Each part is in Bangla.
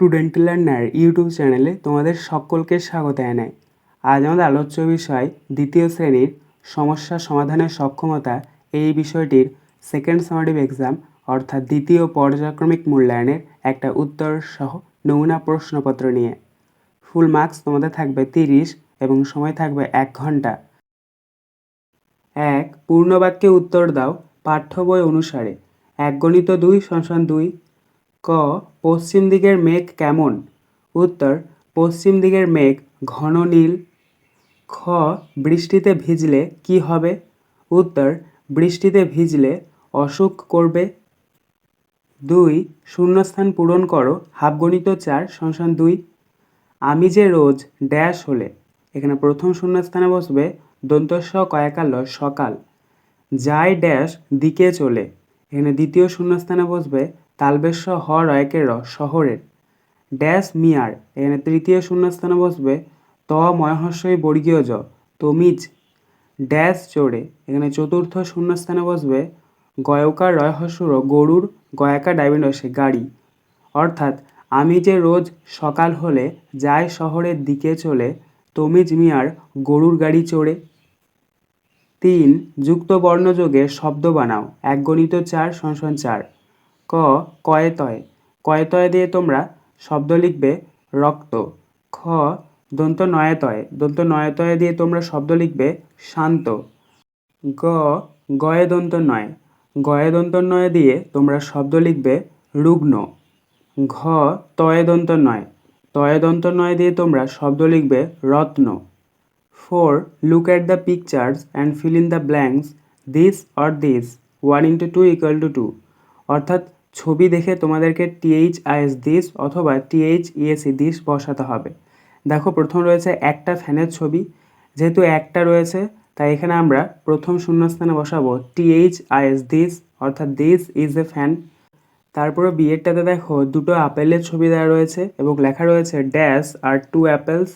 স্টুডেন্ট লার্নার ইউটিউব চ্যানেলে তোমাদের সকলকে স্বাগত জানাই। আজ আমাদের আলোচ্য বিষয় দ্বিতীয় শ্রেণির সমস্যা সমাধানের সক্ষমতা এই বিষয়টির সেকেন্ড সামারিভ এক্সাম অর্থাৎ দ্বিতীয় পর্যায়ক্রমিক মূল্যায়নের একটা উত্তর সহ নমুনা প্রশ্নপত্র নিয়ে। ফুল মার্কস তোমাদের থাকবে তিরিশ এবং সময় থাকবে এক ঘণ্টা। এক, পূর্ণবাক্যে উত্তর দাও পাঠ্য বই অনুসারে। এক গণিত দুই সংসান দুই ক, পশ্চিম দিকের মেঘ কেমন? উত্তর, পশ্চিম দিকের মেঘ ঘন নীল। খ, বৃষ্টিতে ভিজলে কি হবে? উত্তর, বৃষ্টিতে ভিজলে অসুখ করবে। দুই, শূন্যস্থান পূরণ করো, হাফগণিত চার সংসান দুই। আমি যে রোজ ড্যাশ হলে, এখানে প্রথম শূন্যস্থানে বসবে দন্তস্ব কয়াকাল সকাল। যায় ড্যাশ দিকে চলে, এখানে দ্বিতীয় শূন্যস্থানে বসবে তালবেশ্ব হ রয়কের র, শহরের। ড্যাশ মিয়ার, এখানে তৃতীয় শূন্যস্থানে বসবে। ত ময়হস্যই বর্গীয় জ, তমিজ। ড্যাশ চড়ে এখানে চতুর্থ শূন্যস্থানে বসবে। গয়কার রয়হস্যর গরুর গয়াকা ডাইবেন্ডসে গাড়ি। অর্থাৎ, আমি যে রোজ সকাল হলে যাই শহরের দিকে চলে, তমিজ মিয়ার গরুর গাড়ি চড়ে। তিন যুক্ত বর্ণযোগে শব্দ বানাও এক গণিত চার সংশন চার। ক, কয়েতয়। কয়েতয় দিয়ে তোমরা শব্দ লিখবে রক্ত। খ দন্ত নয়তয় দন্ত নয়তয় দিয়ে তোমরা শব্দ লিখবে শান্ত। গ গয়ে দন্ত নয় গয়ে দন্ত নয় দিয়ে তোমরা শব্দ লিখবে রুগ্ন। ঘ তয়ে দন্ত নয় তয়ে দন্ত নয় দিয়ে তোমরা শব্দ লিখবে রত্ন। For look at the pictures and fill in the blanks this or this one into two equal to two অর্থাৎ ছবি দেখে তোমাদেরকে টিএইচ আইএস দিস অথবা টিএইচ ইএসি দিস বসাতে হবে। দেখো, প্রথম রয়েছে একটা ফ্যানের ছবি। যেহেতু একটা রয়েছে, তাই এখানে আমরা প্রথম শূন্যস্থানে বসাবো T H I S this, অর্থাৎ দিস ইজ এ ফ্যান। তারপরে বিয়েরটাতে দেখো, দুটো আপেলের ছবি দেওয়া রয়েছে এবং লেখা রয়েছে ড্যাশ আর টু অ্যাপেলস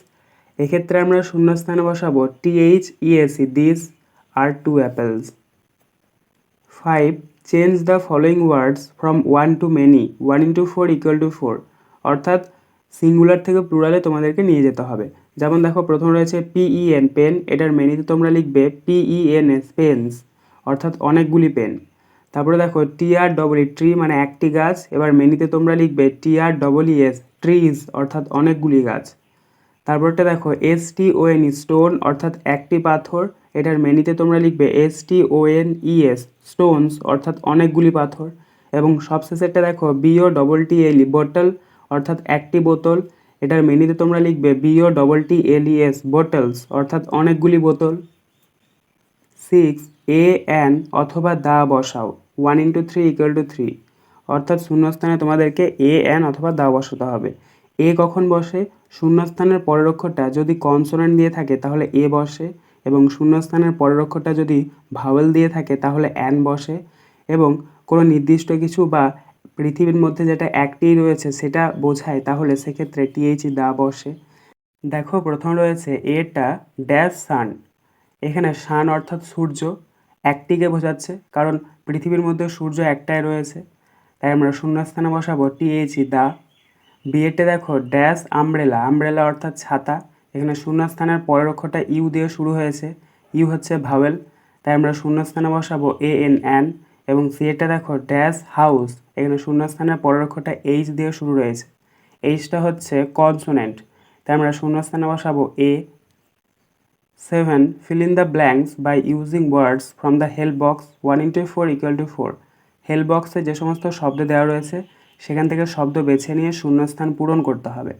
এক্ষেত্রে আমরা শূন্যস্থানে বসাবো T H E S E this R two apples five change the following words from one to many one into four equal to four অর্থাৎ সিঙ্গুলার থেকে প্লুরালে তোমাদেরকে নিয়ে যেতে হবে। যেমন দেখো, প্রথম রয়েছে পিইএন পেন এটার মেনিতে তোমরা লিখবে পিইএনএস পেনস অর্থাৎ অনেকগুলি পেন তারপরে দেখো টিআর ডবল ই ট্রি মানে একটি গাছ। এবার মেনিতে তোমরা লিখবে টিআর ডবল ইএস ট্রিজ অর্থাৎ অনেকগুলি গাছ। তারপরটা দেখো S T O N stone অর্থাৎ একটি পাথর। এটার মেনিতে তোমরা লিখবে S T O N ES stones অর্থাৎ অনেকগুলি পাথর। এবং সবশেষেরটা দেখো BO double T L bottle অর্থাৎ একটি বোতল। এটার মেনিতে তোমরা লিখবে B O double T L E S bottles অর্থাৎ অনেকগুলি বোতল। সিক্স এ এন অথবা দা বসাও one into three equal to three অর্থাৎ শূন্যস্থানে তোমাদেরকে এ এন অথবা দা বসাতে হবে। এ কখন বসে? শূন্যস্থানের পরের অক্ষরটা যদি কনসোনেন্ট দিয়ে থাকে, তাহলে এ বসে। এবং শূন্যস্থানের পরের অক্ষরটা যদি ভাওয়েল দিয়ে থাকে, তাহলে অ্যান বসে। এবং কোনো নির্দিষ্ট কিছু বা পৃথিবীর মধ্যে যেটা একটি রয়েছে সেটা বোঝায়, তাহলে সেক্ষেত্রে টিএইচ দা বসে। দেখো, প্রথম রয়েছে এটা ড্যাশ সান। এখানে সান অর্থাৎ সূর্য একটিকে বোঝাচ্ছে, কারণ পৃথিবীর মধ্যে সূর্য একটাই রয়েছে। তাই আমরা শূন্যস্থানে বসাবো টিএইচি দা। বিয়েতে দেখো, ড্যাশ আমব্রেলা। আমব্রেলা অর্থাৎ ছাতা। এখানে শূন্যস্থানের পরের অক্ষরটা ইউ দিয়ে শুরু হয়েছে। ইউ হচ্ছে ভাওয়েল। তাই আমরা শূন্যস্থানে বসাবো এ এন অ্যান এবং সিএটা দেখো, ড্যাশ হাউস। এখানে শূন্যস্থানের পরের অক্ষরটা এইচ দিয়ে শুরু রয়েছে। এইচটা হচ্ছে কনসোনেন্ট। তাই আমরা শূন্যস্থানে বসাবো A seven, fill in the blanks by using words from the help box one into four equal to four. Help বক্সে যে সমস্ত শব্দ দেওয়া রয়েছে, সেখান থেকে শব্দ বেছে নিয়ে শূন্যস্থান পূরণ করতে হবে।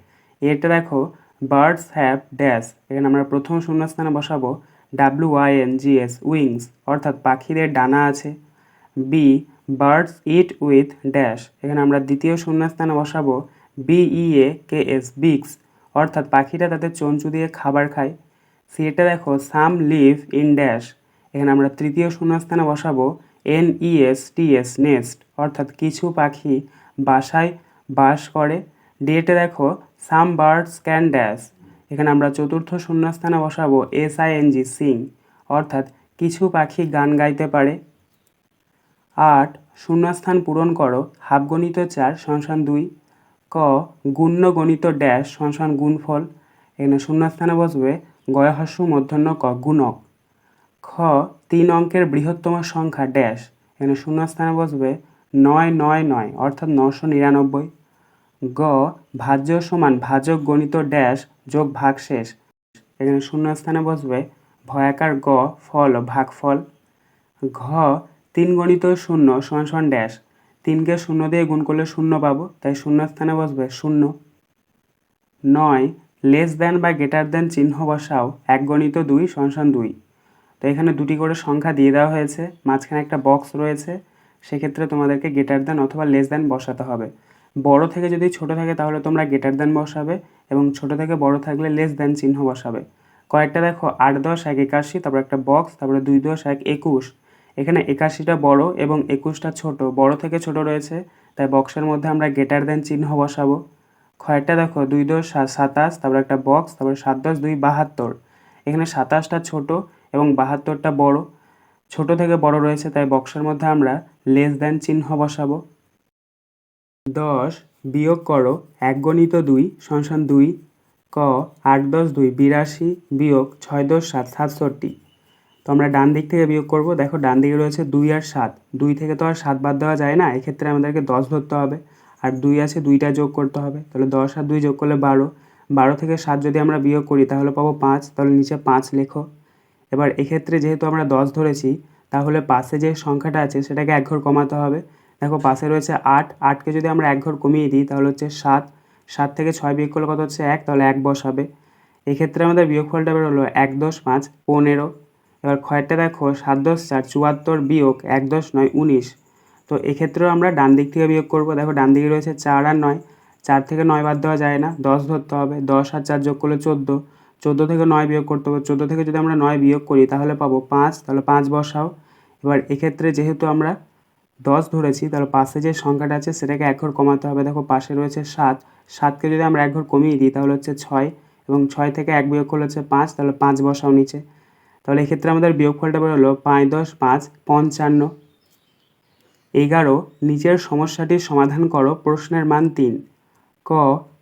এটা দেখো বার্ডস হ্যাভ ড্যাশ। এখানে আমরা প্রথম শূন্যস্থানে বসাবো W Y N G S, wings, অর্থাৎ পাখিদের ডানা আছে। B, birds eat with dash. এখানে আমরা দ্বিতীয় শূন্যস্থানে বসাবো বিইএ কে এস বিক্স অর্থাৎ পাখিরা তাদের চঞ্চু দিয়ে খাবার খায়। সি, এটা দেখো, সাম লিভ ইন ড্যাশ। এখানে আমরা তৃতীয় শূন্যস্থানে বসাবো N E S T S, nest, অর্থাৎ কিছু পাখি বাসায় বাস করে। ডিএটে দেখো সাম বার্ডস ক্যান ড্যাশ। এখানে আমরা চতুর্থ শূন্যস্থানে বসাবো S I N G sing অর্থাৎ কিছু পাখি গান গাইতে পারে। আট, শূন্যস্থান পূরণ করো হাফ গণিত চার সংসান দুই, ক গুণ্য গণিত ড্যাশ সমান গুণফল। এখানে শূন্যস্থানে বসবে গয়হাস্য, মধ্যাহ্ন ক, গুণক। খ, তিন অঙ্কের বৃহত্তম সংখ্যা ড্যাশ। এখানে শূন্যস্থানে বসবে নয় নয় নয়, অর্থাৎ নশো নিরানব্বই। গ, ভাজ্য সমান ভাজক গণিত ড্যাশ যোগ ভাগশেষ এখানে শূন্যস্থানে বসবে। ভয়াকার গ, ফল ভাগফল। ঘ, তিন গণিত শূন্য সমান সমান ড্যাশ। তিনকে শূন্য দিয়ে গুণ করলে শূন্য পাবো, তাই শূন্যস্থানে বসবে, শূন্য। নয় লেস দেন বা গ্রেটার দেন চিহ্ন বসাও, এক গণিত দুই সমান দুই। তো এখানে দুটি করে সংখ্যা দিয়ে দেওয়া হয়েছে, মাঝখানে একটা বক্স রয়েছে। সেক্ষেত্রে তোমাদেরকে গ্রেটার দেন অথবা লেস দেন বসাতে হবে। বড় থেকে যদি ছোট থাকে তাহলে তোমরা গ্রেটার দ্যান বসাবে এবং ছোট থেকে বড় থাকলে লেস দ্যান চিহ্ন বসাবে। কয়েকটা দেখো, আট দশ, এক একাশি, তারপর একটা বক্স তারপরে দুই দশ, এক একুশ। এখানে একাশিটা বড় এবং একুশটা ছোট। বড় থেকে ছোট রয়েছে, তাই বক্সের মধ্যে আমরা গ্রেটার দ্যান চিহ্ন বসাবো। কয়েকটা দেখো, দুই দশ সাতাশ, তারপর একটা বক্স তারপরে সাত দশ, দুই বাহাত্তর। এখানে সাতাশটা ছোট এবং বাহাত্তরটা বড়। ছোট থেকে বড় রয়েছে, তাই বক্সের মধ্যে আমরা লেস দ্যান চিহ্ন বসাবো। দশ বিয়োগ করো এক গণিত দুই সংসান দুই ক আট দশ দুই বিরাশি বিয়োগ ছয় দশ সাত, সাতষট্টি। তো আমরা ডান দিক থেকে বিয়োগ করব। দেখো ডান দিকে রয়েছে দুই আর সাত। দুই থেকে তো আর সাত বাদ দেওয়া যায় না, এক্ষেত্রে আমাদেরকে দশ ধরতে হবে। আর দুই আছে দুইটা যোগ করতে হবে। তাহলে দশ আর দুই যোগ করলে বারো। বারো থেকে সাত যদি আমরা বিয়োগ করি, তাহলে পাবো পাঁচ। তাহলে নিচে পাঁচ লেখো। এবার এক্ষেত্রে যেহেতু আমরা দশ ধরেছি, তাহলে পাশে যে সংখ্যাটা আছে, সেটাকে এক ঘর কমাতে হবে। দেখো পাশে রয়েছে আট, আটকে যদি আমরা এক ঘর কমিয়ে দিই, তাহলে হচ্ছে সাত সাত থেকে ছয় বিয়োগ করলে কত হচ্ছে এক, তাহলে এক বসাবে এক্ষেত্রে আমাদের বিয়োগফলটা বেরোলো এক দশ পাঁচ পনেরো। এবার ক্ষয়টা দেখো সাত দশ চার, চুয়াত্তর বিয়োগ এক দশ নয় উনিশ। তো এক্ষেত্রেও আমরা ডান দিক থেকে বিয়োগ করব। দেখো ডান দিকে রয়েছে চার আর নয়। চার থেকে নয় বাদ দেওয়া যায় না, দশ ধরতে হবে। দশ আর চার যোগ করলে চোদ্দ। চোদ্দ থেকে নয় বিয়োগ করতে হবে। চোদ্দ থেকে যদি আমরা নয় বিয়োগ করি, তাহলে পাবো পাঁচ, তাহলে পাঁচ বসাও। এবার এক্ষেত্রে যেহেতু আমরা দশ ধরেছি, তাহলে পাশে যে সংখ্যাটা আছে সেটাকে এক ঘর কমাতে হবে। দেখো পাশে রয়েছে সাত। সাতকে যদি আমরা এক ঘর কমিয়ে দিই, তাহলে হচ্ছে ছয় এবং ছয় থেকে এক বিয়োগ করলে হচ্ছে পাঁচ, তাহলে পাঁচ বসাও নিচে। তাহলে এক্ষেত্রে আমাদের বিয়োগফলটা বেরোলো পাঁচ দশ পাঁচ পঞ্চান্ন। এগারো, নিচের সমস্যাটির সমাধান করো, প্রশ্নের মান তিন। ক,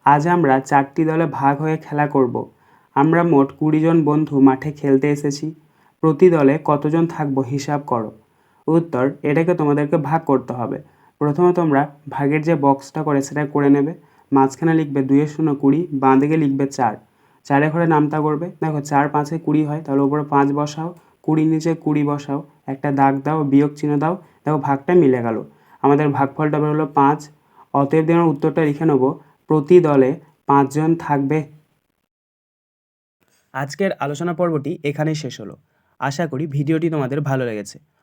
আজ আমরা চারটি দলে ভাগ হয়ে খেলা করব। আমরা মোট কুড়ি জন বন্ধু মাঠে খেলতে এসেছি। প্রতি দলে কতজন থাকব হিসাব করো। উত্তর এটাকে তোমাদেরকে ভাগ করতে হবে। প্রথমে তোমরা ভাগের যে বক্সটা করে সেটা করে নেবে। মাঝখানে লিখবে দুইয়ের শূন্য কুড়ি, বাঁ দিকে লিখবে চার। চারে ঘরে নামতা করবে। দেখো চার, পাঁচে কুড়ি হয়, তাহলে উপরে পাঁচ বসাও। কুড়ির নিচে কুড়ি বসাও। একটা দাগ দাও, বিয়োগ চিহ্ন দাও। দেখো ভাগটা মিলে গেল। আমাদের ভাগফলটা বেরোলো পাঁচ। অতএব আমরা উত্তরটা লিখে নেব। প্রতি দলে পাঁচজন থাকবে। আজকের আলোচনা পর্বটি এখানেই শেষ হলো। আশা করি ভিডিওটি তোমাদের ভালো লেগেছে।